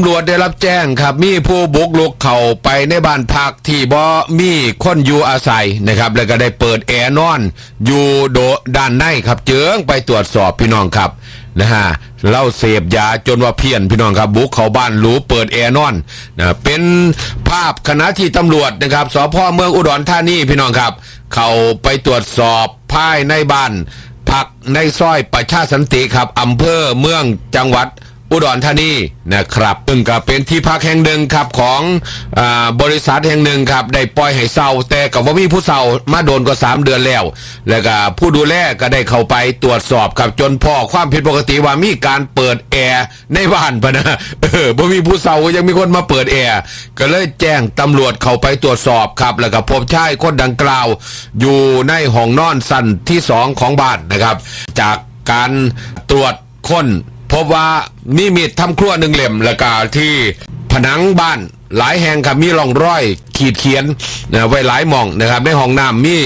ำรวจได้รับแจ้งครับ มีผู้บุกลุกเข้าไปในบ้านพักที่บ่มีคนอยู่อาศัยนะครับ แล้วก็ได้เปิดแอร์นอน อยู่โดด้านในครับ เจืองไปตรวจสอบพี่น้องครับนะฮะเล่าเสพยาจนว่าเพี้ยนพี่น้องครับ บุกเข้าบ้านหรูเปิดแอร์นอนนะเป็นภาพขณะที่ตำรวจนะครับสพเมืองอุดรธานีพี่น้องครับ เข้าไปตรวจสอบภายในบ้านพักในซอยประชาสันติครับอำเภอเมืองจังหวัด อุดรธานีนะครับซึ่งก็เป็นที่พักแห่งหนึ่งครับของอบริษัทแห่งหนึ่งครับได้ปล่อยให้เศร้าแต่กับว่ามีผู้เศร้ามาโดนก็สามเดือนแล้ว แล้วก็ผู้ดูแลก็ได้เข้าไปตรวจสอบครับจนพ่อความผิดปกติว่ามีการเปิดแอร์ในบ้านพะนะเออบ่มีผู้เศร้ายังมีคนมาเปิดแอร์ก็เลยแจ้งตำรวจเข้าไปตรวจสอบครับ แล้วก็พบชายคนดังกล่าว อยู่ในห้องนอนสั้นที่สองของบ้านนะครับ จากการตรวจค้น พบว่ามีมีดทำครัวหนึ่งเล่มแล้วก็ที่ผนังบ้านหลายแห่งครับมีร่องรอยขีดเขียนนะไว้หลายหมองนะครับ ในห้องน้ำมี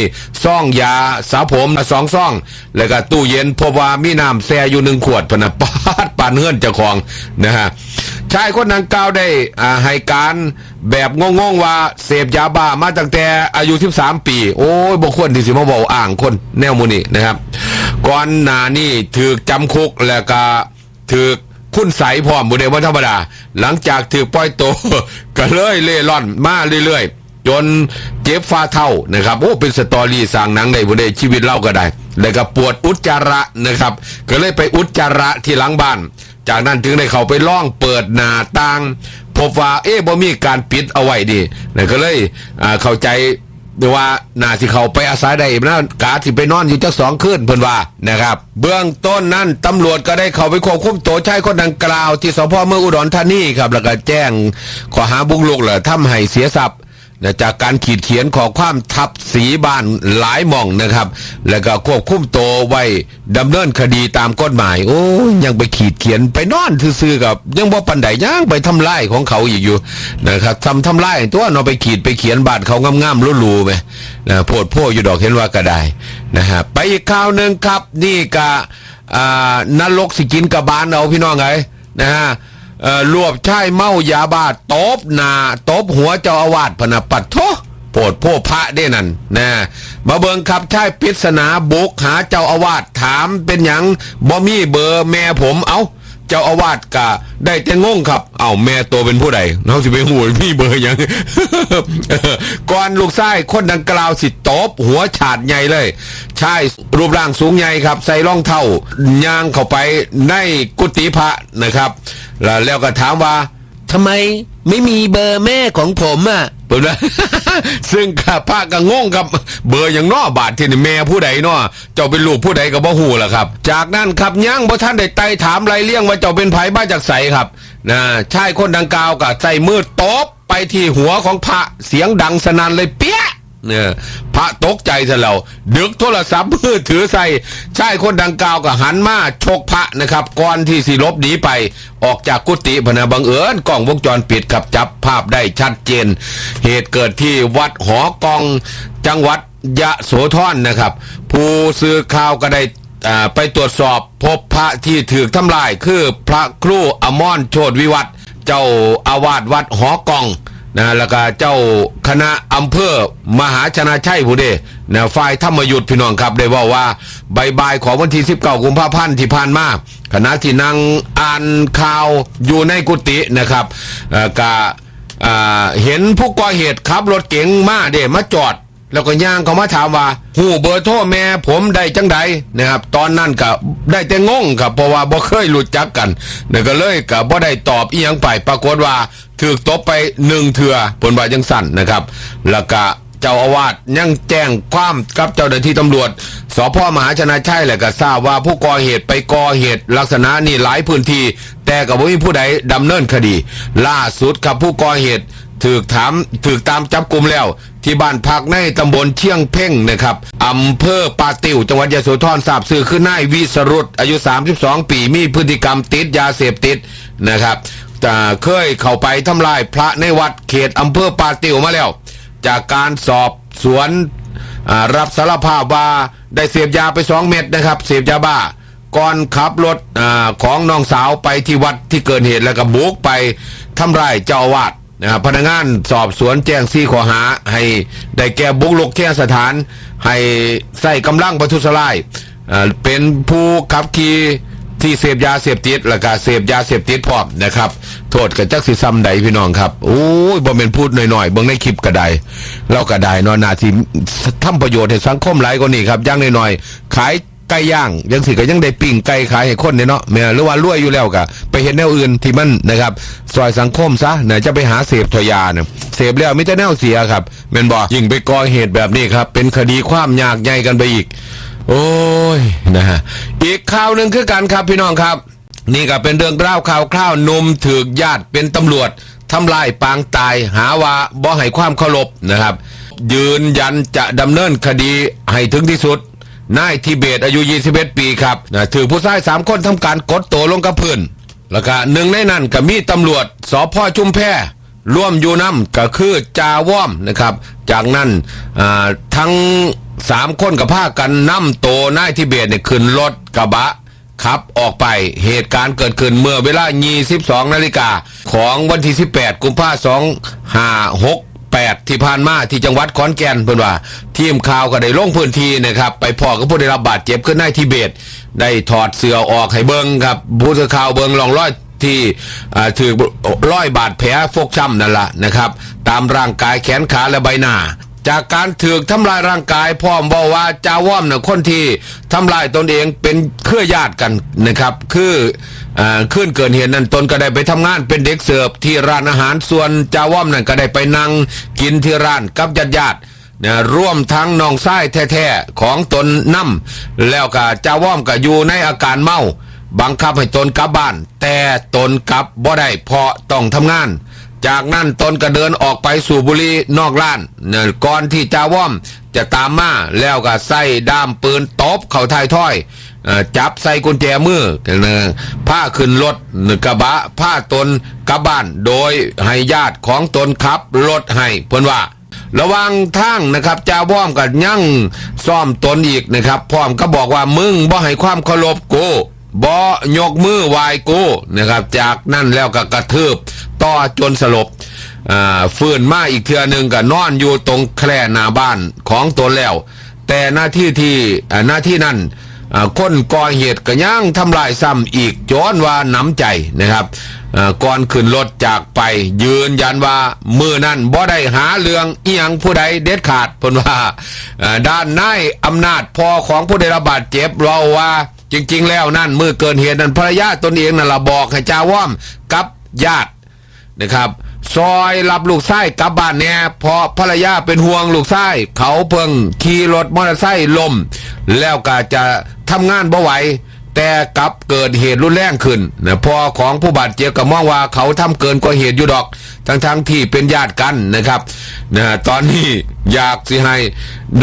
ซ่องยาสระผมสองซ่อง แล้วก็ตู้เย็นพบว่ามีน้ำแช่อยู่หนึ่งขวดพนะปาดปานเฮือนเจ้าของนะฮะชายคนดังกล่าวได้อ่าให้การแบบงงๆว่าเสพยาบ้ามาตั้งแต่อายุ 13 ปี โอ้ยบ่ควรที่สิมาบอกอ่างคนแนวมูนี่นะครับ ก่อนหน้านี้ถูกจำคุกแล้วก็ ถูกคุณใสพร้อมบุเดวันธรรมดา หลังจากถูกปล่อยโตก็เลยเล่ร่อนมาเรื่อยๆ จนเจ็บฟ้าเท่านะครับ โอ้ เป็นสตอรี่สร้างหนังในบุเดชีวิตเล่าก็ได้ แล้วก็ปวดอุจจาระนะครับ ก็เลยไปอุจจาระที่หลังบ้าน จากนั้นถึงได้เขาไปล่องเปิดหน้าต่างพบว่าเอ๊ะบ่มีการปิดเอาไว้ดีนะก็เลยเข้าใจ เดี๋ยว่านาสิเขาไปอาศัยได้นะกาที่ไปนอนอยู่จักสองคืนเพิ่นว่านะครับ เบื้องต้นนั้นตำรวจก็ได้เข้าไปควบคุมตัวชายคนดังกล่าว ที่สพเมืองอุดรธานีครับแล้วก็แจ้งข้อหาบุกรุกเหรอทำให้เสียทรัพย์ จากการขีดเขียนขอความทับสีบ้านหลายหม่องนะครับ แล้วก็ควบคุมโตไว้ดำเนินคดีตามกฎหมาย โอ้ยยังไปขีดเขียนไปนอนซื่อๆกับ ยังบ่ปันไดยังไปทำลายของเขาอีกอยู่นะครับทำทำลายตัวเนาะไปขีดไปเขียนบาดเขางามๆหรูๆไหมนะโพดโพอยู่ดอกเห็นว่าก็ได้นะฮะไปอีกข่าวหนึ่งครับ นี่กะอ่านรกสิกินกับบานเอาพี่น้องไงนะฮะ รวบชายเมายาบาตบหนาตบหัวเจ้าอาวาสพนปัดโทโปรดโพพระได้นั่นนะมาเบิงขับชายปริศนาบุกหาเจ้าอาวาสถามเป็นหยังบ่มีเบอร์แม่ผมเอา เจ้าอาวาสกะได้แต่งงครับ เอาแม่ตัวเป็นผู้ใดเราสิไปหูยพี่เบอร์ยังก่อนลูกชายคนดังกล่าวสิตบหัวฉาดใหญ่เลยชายรูปร่างสูงใหญ่ครับ ใส่รองเท้าย่างเข้าไปในกุฏิพระนะครับ แล้วแล้วก็ถามว่าทำไมไม่มีเบอร์แม่ของผมอะ ผมนะซึ่งข้าพระก็งงกับเบอร์อย่างน้อบาทที่นี่แม่ผู้ใดเนาะเจ้าเป็นลูกผู้ใดก็บ่ฮู้ล่ะครับ จากนั้นครับย่างบ่ท่านได้ไต่ถามไรเลี่ยงว่าเจ้าเป็นไผบ้าจากไสครับนะชายคนดังกล่าวก็ใส่มือตบไปที่หัวของพระเสียงดังสนั่นเลยเปี้ย เนี่ยพระตกใจซะแล้วดึกโทรศัพท์มือถือใส่ชายคนดังกล่าวก็หันมาชกพระนะครับก่อนที่สิลบหนีไปออกจากกุฏิพนะบังเอิญกล้องวงจรปิดครับจับภาพได้ชัดเจน เหตุเกิดที่วัดหอกองจังหวัดยะโสธรนะครับ ผู้สื่อข่าวก็ได้ไปตรวจสอบพบพระที่ถูกทำลายคือพระครูอมรโชตวิวัฒเจ้าอาวาสวัดหอกอง นะแล้วก็เจ้าคณะอำเภอมหาชนะชัยผู้เดนะฝ่ายธรรมยุทธพี่น้องครับได้บอกว่าบายบายของวันที่ 19กุมภาพันธ์ที่ผ่านมาคณะที่นั่งอ่านข่าวอยู่ในกุฏินะครับก็เห็นผู้ก่อเหตุขับรถเก๋งมาเดมาจอด แล้วก็ย่างเขามาถามว่าหูเบอร์โทรแม่ผมได้จังใดนะครับ ตอนนั้นก็ได้แต่งงครับเพราะว่าบ่เคยรู้จักกันเนี่ยก็เลยก็บ่ได้ตอบอีหยังไปปรากฏว่าถูกตบไปหนึ่งเถื่อผลว่าจังสั่นนะครับ แล้วก็เจ้าอาวาสยังแจ้งความกับเจ้าหน้าที่ตำรวจสพมหาชนะชัยแหละก็ทราบว่าผู้ก่อเหตุไปก่อเหตุลักษณะนี้หลายพื้นที่ แต่ก็บ่มีผู้ใดดำเนินคดี ล่าสุดครับผู้ก่อเหตุถูกถามถูกตามจับกลุ่มแล้ว ที่บ้านพักในตำบลเชียงเพ่งนะครับอำเภอปาติวจังหวัดยะโสธรทราบสื่อคือนายวิสรุตอายุ 32 ปีมีพฤติกรรมติดยาเสพติดนะครับแต่เคยเข้าไปทำลายพระในวัดเขตอำเภอปาติวมาแล้ว จากการสอบสวนรับสารภาพว่าได้เสพยาไป2เม็ดนะครับเสพยาบ้าก่อนขับรถอของน้องสาวไปที่วัดที่เกิดเหตุแล้วก็บุกไปทำร้ายเจ้าอาวาส นะครับพนักงานสอบสวนแจ้งซี่ข้อหา ให้ได้แก่บุกลุกเที่สถาน ให้ใส่กำลังประทุษร้ายอ่าเป็นผู้ขับขี่ที่เสพยาเสพติดแล้วก็เสพยาเสพติดพร้อมนะครับ โทษกับจักสิซ้ำใดพี่น้องครับโอ้ยบ่เป็นพูดหน่อยๆเบิ่งในคลิปก็ได้เราก็ได้เนอนนาทีทำประโยชน์ให้สังคมหลายกว่านี้ครับอย่างน้อยๆขาย ก่ย่างยังสิก็ยังได้ปิ้งไก่ขายให้คนเนี่ยเนาะแม่หรือว่ารวยอยู่แล้วก็ไปเห็นแนวอื่นที่มันนะครับซอยสังคมซะนะจะไปหาเสพทอยาเนี่ยเสพแล้วไมแต่ได้แนวเสียครับแม่นบ่ยิ่งไปก่อเหตุแบบนี้ครับเป็นคดีความยากใหญ่กันไปอีก โอ้ยนะฮะอีกข่าวหนึ่งคือกันครับพี่น้องครับ นี่ก็เป็นเรื่องเล่าวข่าวคราวนมถือญาติเป็นตำรวจทำลายปางตายหาว่าบ่ให้ความเคารพนะครับ ยืนยันจะดำเนินคดีให้ถึงที่สุด นายทิเบตอายุ 21 ปีครับนะถือผู้ชายสามคนทำการกดตัวลงกับพื้นแล้วก็หนึ่งในนั้นก็มีตำรวจสพชุมแพร่วมอยู่น้ำก็คือจาว่อมนะครับ จากนั้นทั้งสามคนกับพากันนำโตนายทิเบตเนี่ยขึ้นรถกระบะขับออกไปเหตุการณ์เกิดขึ้นเมื่อเวลา 22 นาฬิกาของวันที่ 18 กุมภาพันธ์ 8 ที่ผ่านมาที่จังหวัดขอนแก่นเพิ่นว่า ทีมข่าวก็ได้ลงพื้นที่นะครับ ไปพอกับผู้ได้รับบาดเจ็บขึ้นในทิเบต ได้ถอดเสื้อออกให้เบิงครับผู้สื่อข่าวเบิงลองร้อยที่ถือร้อยบาดแผลฟกช้ำนั่นละนะครับ ตามร่างกายแขนขาและใบหน้า จากการถือทำลายร่างกายพร้อมบอกว่าจาว่อมเนี่ยคนที่ทำลายตนเองเป็นเครือญาติกันนะครับ คืออขึ้นเกิดเหตุนั้นตนก็ได้ไปทำงานเป็นเด็กเสิร์ฟที่ร้านอาหารส่วนจาว่อมนั่นก็ได้ไปนั่งกินที่ร้านกับญาติญาตินะร่วมทั้งน้องไส้แท้ๆของตนนำแล้วก็จาว่อมก็อยู่ในอาการเมา บังคับให้ตนกลับบ้าน แต่ตนกลับบ่ได้เพราะต้องทำงาน จากนั้นตนก็เดินออกไปสู่บุรีนอกร้านเนี่ยก่อนที่จาว่อมจะตามมาแล้วก็ใส่ด้ามปืนตบเข่าท้ายถ้อยเอ่อจับใส่กุญแจมือเนี่ยผ้าขึ้นรถกระบะผ้าตนกลับบ้านโดยให้ญาติของตนขับรถให้เพิ่นว่า ระหวังทางนะครับจาว่อมกับยั่งซ่อมตนอีกนะครับพร้อมก็บอกว่ามึงบ่ให้ความเคารพกู บ่ยกมือไหวายกูนะครับ จากนั้นแล้วก็กระทืบต่อจนสลบฟื้นมาอีกเทือหนึ่งก็นอนอยู่ตรงแคร่หน้าบ้านของตนแล้ว แต่หน้าที่ที่หน้าที่นั้นคนก่อเหตุก็ยังทำลายซ้ำอีกจนว่าน้ำใจนะครับก่อนขึ้นรถจากไป ยืนยันว่ามือนั้นบ่ได้หาเรื่องเอียงผู้ใดเด็ดขาดเพนว่าอ่าด้านนายอำนาจพอของผู้ได้รับบาดเจ็บเราว่า จริง ๆ แล้วนั่นมือเกินเหตุนั้นภรรยาตนเองนั่นละบอกให้จ้าว่อมกับญาตินะครับ ซอยรับลูกไส้กลับบ้านเนี่ยเพราะภรรยาเป็นห่วงลูกไส้เขาเพิ่งขี่รถมอเตอร์ไซค์ล้มแล้วก็จะทำงานบ่ไหวแต่กลับเกิดเหตุรุนแรงขึ้นนะพอของผู้บาดเจ็บก็มองว่าเขาทำเกินกว่าเหตุอยู่ดอก ทั้งทั้งๆที่เป็นญาติกันนะครับนะตอนนี้อยากสิให้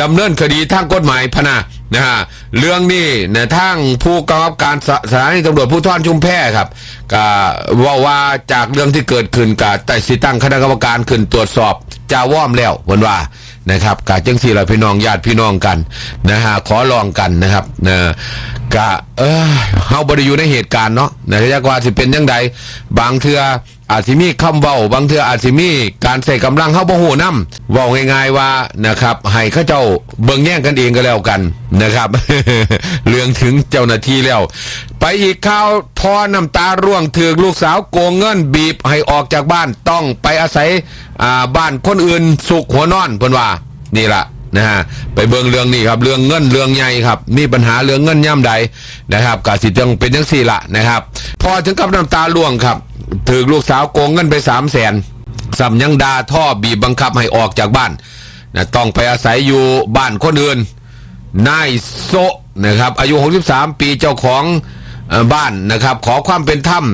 ดำเนินคดีทางกฎหมายพนะ นะฮะเรื่องนี้นะทางผู้กำกับการสสถานีตำรวจผู้ท่อนชุมแพครับก็ว่าว่าจากเรื่องที่เกิดขึ้นกับแต่สิตั้งคณะกรรมการขึ้นตรวจสอบจาว่อมแล้ววันว่านะครับกาจังสี่เราพี่น้องญาติพี่น้องกันนะฮะขอลองกันนะครับนะกะเออเฮาบ่ได้อยู่ในเหตุการณ์เนาะนะจักว่าสิเป็นยังไงบางเทื่อ อาจสิมีคำเว้าบางเทื่ออาจสิมีการใส่กำลังเฮาบ่ฮู้นำเว้าง่ายๆว่านะครับให้เขาเจ้าเบิ่งแย่งกันเองก็แล้วกันนะครับ เรื่องถึงเจ้าหน้าที่แล้ว ไปอีกข่าวพอน้ำตาร่วงถือลูกสาวโกงเงินบีบให้ออกจากบ้านต้องไปอาศัยบ้านคนอื่นสุขหัวนอนเพิ่นว่านี่ละ นะฮะไปเบิ่งเรื่องนี้ครับเรื่องเงินเรื่องใหญ่ครับ มีปัญหาเรื่องเงินย่ำใดนะครับกาสิจังเป็นจังสี่ละนะครับ พอถึงกับน้ำตาร่วงครับถือลูกสาวโกงเงินไปสามแสนสัมยังดาท่อบีบบังคับให้ออกจากบ้านนะต้องไปอาศัยอยู่บ้านคนอื่นนายโซนะครับอายุ 63 ปีเจ้าของอบ้านนะครับ ขอความเป็นธรรม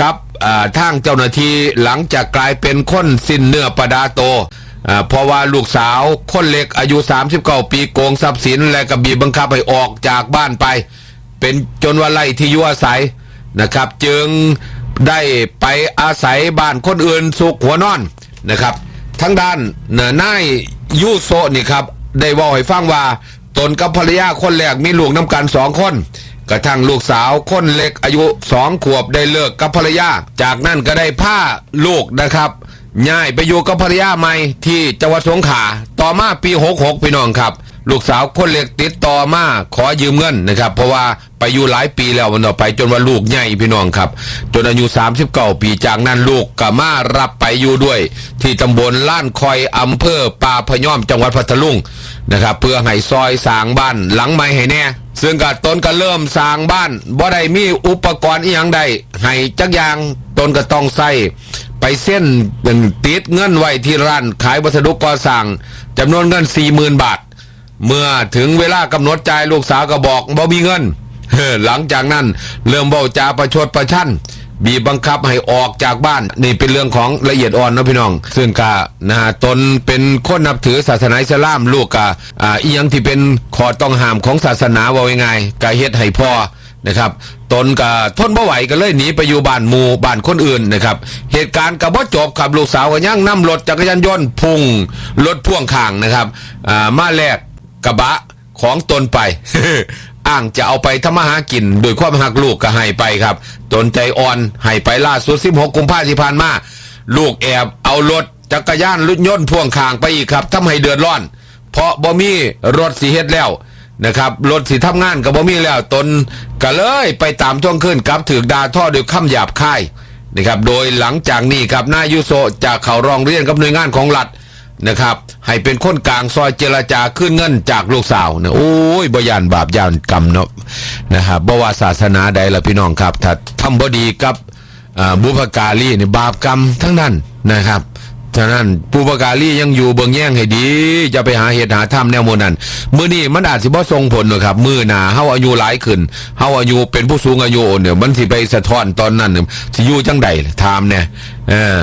กับอ่าทางเจ้าหน้าที่หลังจากกลายเป็นคนสิ้นเนื้อประดาโต เพราะว่าลูกสาวคนเล็กอายุ 39 ปีโกงทรัพย์สิน และกบีบบังคับให้ออกจากบ้านไป เป็นจนว่าไล่ที่ยู่อาศัยนะครับ จึงได้ไปอาศัยบ้านคนอื่นสุขหัวนอนนะครับทั้งด้านเน่ยนายยูโซนี่ครับได้บอกให้ฟังว่าตนกับภรรยาคนแรกมีลูกน้ำกันสองคน กระทั่งลูกสาวคนเล็กอายุสองขวบได้เลิกกับภรรยา จากนั้นก็ได้ผ้าลูกนะครับ ย้ายไปอยู่กับภรรยาใหม่ที่จังหวัดสงขลาต่อมาปี66พี่น้องครับ ลูกสาวคนเล็กติดต่อมาขอยืมเงินนะครับ เพราะว่าไปอยู่หลายปีแล้วมันต่อไปจนว่าลูกใหญ่พี่น้องครับ จนอายุ39ปีจากนั้นลูกก็มารับไปอยู่ด้วย ที่ตำบลล้านคอยอำเภอป่าพะยอมจังหวัดพัทลุงนะครับ เพื่อให้ซอยสร้างบ้านหลังใหม่ให้แน่ซึ่งก็ตนก็เริ่มสร้างบ้านบ่ได้มีอุปกรณ์อีหยังใดให้จักอย่างตนก็ต้องใส่ ไปเส้นเป็นติดเงินไว้ที่ร้านขายวัสดุก่อสร้างจำนวนเงิน40,000บาท เมื่อถึงเวลากำหนดจ่ายลูกสาวก็บอกบ่มีเงินหลังจากนั้นเริ่มเบาจาประชดประชันบีบบังคับให้ออกจากบ้าน นี่เป็นเรื่องของละเอียดอ่อนนะพี่น้อง ซึ่งกานะฮะตนเป็นคนนับถือศาสนาอิสลามลูกกะอ่าอีหยังที่เป็นขอต้องห้ามของศาสนาว่าไงกะเฮ็ดให้พ่อ นะครับ ตนก็ทนบ่ไหวก็เลยหนีไปอยู่บ้านหมู่บ้านคนอื่นนะครับ เหตุการณ์ก็บ่จบครับลูกสาวก็ยังนำรถจักรยานยนต์พุ่งรถพ่วงข้างนะครับอ่ามาแลกกระบะของตนไป อ้างจะเอาไปทำมาหากินโดยความหักลูกก็ให้ไปครับ ตนใจอ่อนให้ไปล่าสุด 16 กุมภาพันธ์ที่ผ่านมา ลูกแอบเอารถจักรยานรถยนต์พ่วงข้างไปอีกครับทำให้เดือดร้อน เพราะบ่มีรถสีเฮ็ดแล้ว นะครับรถสีทำงานกับบ่มีแล้วตนก็เลยไปตามท่วงขึ้นกับถือดาท่อด้วยคำหยาบคายนะครับโดยหลังจากนี้ครับนายยุโสจากเขาร้องเรียนกับหน่วยงานของรัฐนะครับ ให้เป็นคนกลางซอยเจรจาขึ้นเงินจากลูกสาวเนี่ยโอ้ยบยานบาปยานกรรมเนาะนะครับบว่าศาสนาใดละพี่น้องครับถ้าทำบดีกับบุพการีเนี่ยบาปกรรมทั้งนั้นนะครับ ฉะนั้นผู้ประกาศลี่ยังอยู่เบืองแย่งให้ดี จะไปหาเหตุหาธรรมแนวโมนั้นมือนี่มันอาจสิบ่ทรงผลนะครับมือหนาเฮาอายุหลายขึ้นเฮาอายุเป็นผู้สูงอายุเนี่ยมันสิไปสะท้อนตอนนั้นเนี่ยสิอยู่จังใดถามเนี่ยเออ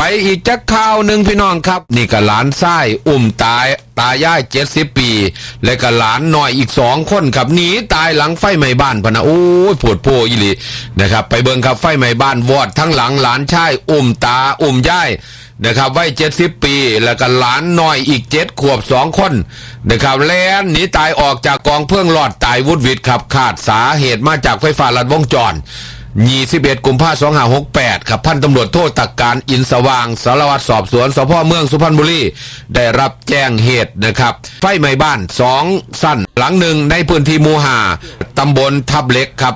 ไปอีกจักข่าวหนึ่งพี่น้องครับ นี่ก็หลานไส้อุ้มตายตายายเจ็ดสิบปี และก็หลานหน้อยอีกสองคนครับหนีตายหลังไฟไหม้บ้านพนะโอ้ยปวดโพอีหลีนะครับ ไปเบิ่งครับไฟไหม้บ้านวอดทั้งหลังหลานชายอุ้มตาอุ้มยายนะครับวัยเจ็ดสิบปี แล้วก็หลานน้อยอีกเจ็ดขวบสองคนนะครับแล่นหนีตายออกจากกองเพื่องหลอดตายวุดวิดครับขาดสาเหตุมาจากไฟฟ้าลัดวงจร 21กุมภาพันธ์2568ครับพันตำรวจโทษตักการอินสว่างสารวัตรสอบสวนสพเมืองสุพรรณบุรีได้รับแจ้งเหตุนะครับ ไฟไหม้บ้านสองสั้นหลังหนึ่งในพื้นที่มูหาตำบลทับเล็กครับ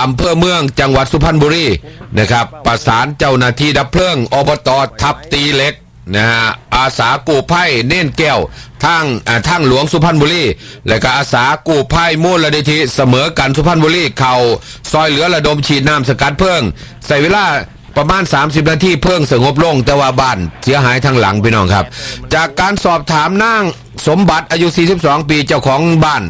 อำเภอเมืองจังหวัดสุพรรณบุรีนะครับ ประสานเจ้าหน้าที่ดับเพลิงอบตทับตีเล็ก นะฮะอาสากู้ภัยเน่นแก้วทางอ่าทางหลวงสุพรรณบุรีและก็อาสากู้ภัยมูลนิธิเสมอกันสุพรรณบุรีเข่าซอยเหลือระดมฉีดน้ำสกัดเพิ่งใส่เวลา ประมาณ 30 นาทีเพิ่งสงบลงแต่ว่าบ้านเสียหายทางหลังพี่น้องครับ จากการสอบถามนางสมบัติอายุ 42 ปีเจ้าของบ้าน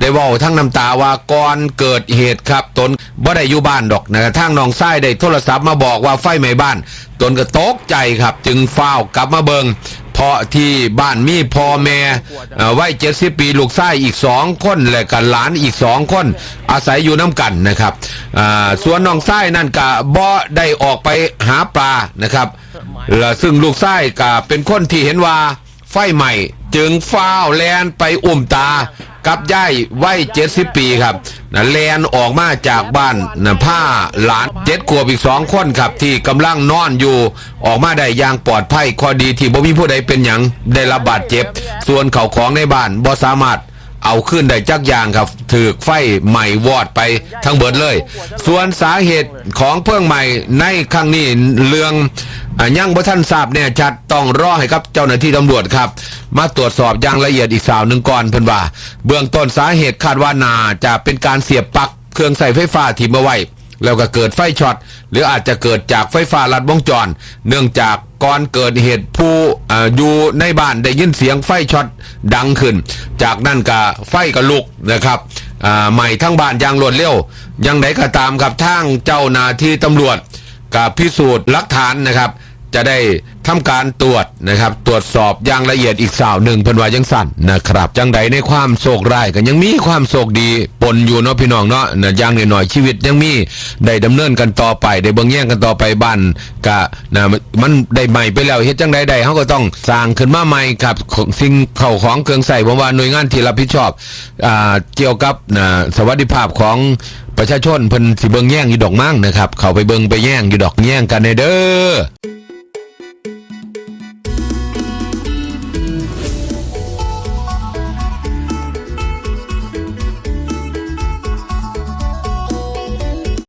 ได้ว่าทั้งน้ำตาว่าก่อนเกิดเหตุครับ ตนบ่ได้อยู่บ้านดอกนะทางน้องไส้ได้โทรศัพท์มาบอกว่าไฟไหม้บ้าน ตนก็ตกใจครับ จึงเฝ้ากลับมาเบิง เพราะที่บ้านมีพ่อแม่ไวัยเจ็ดสิบปีลูกชายอีกสองคนและกันหลานอีกสองคนอาศัยอยู่น้ำกันนะครับส่วนน้องไส้นั่นกะบ่ได้ออกไปหาปลานะครับและซึ่งลูกไส้กะเป็นคนที่เห็นว่าไฟใหม่จึงฟ้าวแลนไปอุ้มตา กับย่ายวัยเจ็ดสิบปีครับนะแลนออกมาจากบ้านนะผ้าหลานเจ็ดขวบอีกสองคนครับ ที่กำลังนอนอยู่ออกมาได้อย่างปลอดภัยข้อดีที่บ่มีผู้ใดเป็นอย่างได้รับบาดเจ็บ ส่วนเขาของในบ้านบ่สามารถ เอาขึ้นได้จักอย่างครับถือไฟใหม่วอดไปทั้งเบิดเลย ส่วนสาเหตุของเพลิงใหม่ในครั้งนี้เรื่องอ่ายังบ่ท่านทราบเนี่ยชัดต้องรอให้ครับเจ้าหน้าที่ตำรวจครับ มาตรวจสอบอย่างละเอียดอีกสาวหนึ่งก่อนเพิ่นว่า เบื้องต้นสาเหตุคาดว่านาจะเป็นการเสียบปลั๊กเครื่องใส่ไฟฟ้าที่มาไว้แล้วก็เกิดไฟช็อตหรืออาจจะเกิดจากไฟฟ้าลัดวงจร เนื่องจาก ก่อนเกิดเหตุผู้ออยู่ในบ้านได้ยินเสียงไฟช็อตดังขึ้น จากนั้นก็ไฟก็ลุกนะครับใหม่ทั้งบ้านยางรวดเร็วยังไหนก็ตามครับทางเจ้าหน้าที่ตำรวจกับพิสูจน์หลักฐานนะครับ จะได้ทำการตรวจนะครับ ตรวจสอบอย่างละเอียดอีกสาวหนึ่งเพิ่นว่าจังสั่นนะครับ จังใดในความโศกร้ายก็ยังมีความโศกดีปนอยู่เนาะพี่น้องเนาะนะอย่างน้อยๆชีวิตยังมีได้ดำเนินกันต่อไปได้เบิ่งแย่งกันต่อไปบ้านกะนะมันได้ใหม่ไปแล้วเฮ็ดจังใดใดเขาก็ต้องสร้างขึ้นมาใหม่ครับสิ่งเข้าของเครื่องใส่ผมว่าหน่วยงานที่รับผิดชอบอ่าเกี่ยวกับนะสวัสดิภาพของประชาชนเพิ่นสิเบิงแย่งอยู่ดอกมั่งนะครับ เขาไปเบิงไปแย่งอยู่ดอกแย่งกันในเด้อ